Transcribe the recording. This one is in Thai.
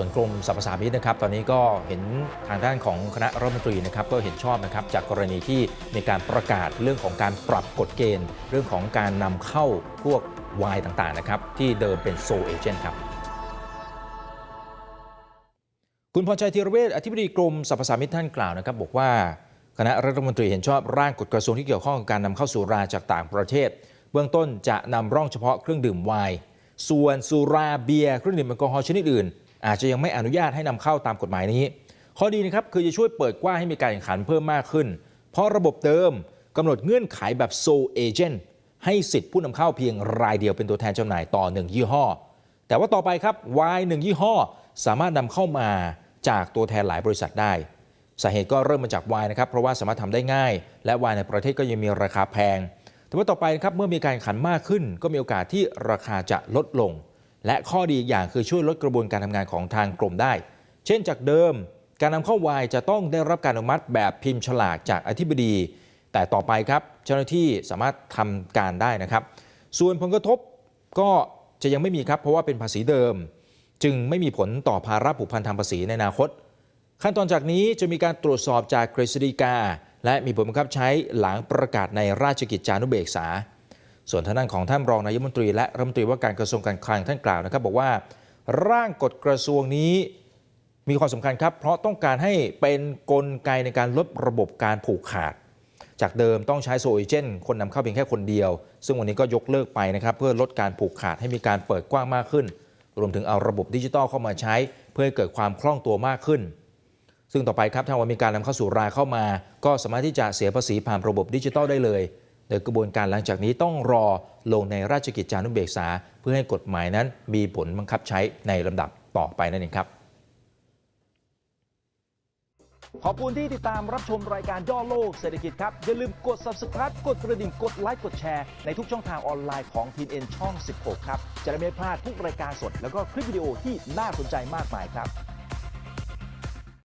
ส่วนกรมสรรพสามิตนะครับ ตอนนี้ก็เห็นทางด้านของคณะรัฐมนตรีนะครับ ก็เห็นชอบนะครับจากกรณีที่มีการประกาศเรื่องของการปรับกฎเกณฑ์ เรื่องของการนำเข้าพวกวายต่างๆนะครับที่เดิมเป็นโซเอเจนต์ครับคุณพรชัยธีรเวชอธิบดีกรมสรรพสามิตท่านกล่าวนะครับ บอกว่าคณะรัฐมนตรีเห็นชอบร่างกฎกระทรวงที่เกี่ยวข้องกับการนำเข้าสุราจากต่างประเทศ เบื้องต้นจะนำร่องเฉพาะเครื่องดื่มไวน์ส่วนสุราเบียร์เครื่องดื่มแอลกอฮอล์ชนิดอื่น อาจจะยังไม่อนุญาตให้นำเข้าตามกฎหมายนี้ ข้อดีนะครับคือจะช่วยเปิดกว้างให้มีการแข่งขันเพิ่มมากขึ้น เพราะระบบเดิมกำหนดเงื่อนไขแบบโซเอเจนต์ให้สิทธิ์ผู้นำเข้าเพียงรายเดียวเป็นตัวแทนจำหน่ายต่อหนึ่งยี่ห้อ แต่ว่าต่อไปครับวน์หนึ่งยี่ห้อ สามารถนำเข้ามาจากตัวแทนหลายบริษัทได้สาเหตุก็เริ่มมาจากวน์นะครับเพราะว่าสามารถทำได้ง่าย และวน์ในประเทศก็ยังมีราคาแพง แต่ว่าต่อไปนะครับเมื่อมีการแข่งขันมากขึ้น ก็มีโอกาสที่ราคาจะลดลง และข้อดีอีกอย่างคือช่วยลดกระบวนการทำงานของทางกรมได้ เช่นจากเดิม การนำเข้าวน์จะต้องได้รับการอนุมัติแบบพิมพ์ฉลากจากอธิบดี แต่ต่อไปครับเจ้าหน้าที่สามารถทำการได้นะครับ ส่วนผลกระทบก็จะยังไม่มีครับเพราะว่าเป็นภาษีเดิม จึงไม่มีผลต่อภาระผูกพันทางภาษีในอนาคต ขั้นตอนจากนี้จะมีการตรวจสอบจากกฤษฎีกา และมีผลบังคับใช้หลังประกาศในราชกิจจานุเบกษา ส่วนทางด้านของท่านรองนายกรัฐมนตรีและรัฐมนตรีว่าการกระทรวงการคลังท่านกล่าวนะครับ บอกว่าร่างกฎกระทรวงนี้มีความสำคัญครับ เพราะต้องการให้เป็นกลไกในการลดระบบการผูกขาด จากเดิมต้องใช้โซเอเจนคนนำเข้าเพียงแค่คนเดียว ซึ่งวันนี้ก็ยกเลิกไปนะครับ เพื่อลดการผูกขาดให้มีการเปิดกว้างมากขึ้น รวมถึงเอาระบบดิจิทัลเข้ามาใช้ เพื่อให้เกิดความคล่องตัวมากขึ้น ซึ่งต่อไปครับถ้าว่ามีการนำเข้าสู่รายเข้ามา ก็สามารถที่จะเสียภาษีผ่านระบบดิจิทัลได้เลย โดยกระบวนการหลังจากนี้ต้องรอลงในราชกิจจานุเบกษา เพื่อให้กฎหมายนั้นมีผลบังคับใช้ในลำดับต่อไปนั่นเองครับขอบคุณที่ติดตามรับชมรายการย่อโลกเศรษฐกิจครับ อย่าลืมกด subscribe กดกระดิ่งกดไลค์กดแชร์ในทุกช่องทางออนไลน์ของทีเอ็นช่อง 16 ครับ จะได้ไม่พลาดทุกรายการสด แล้วก็คลิปวิดีโอที่น่าสนใจมากมายครับ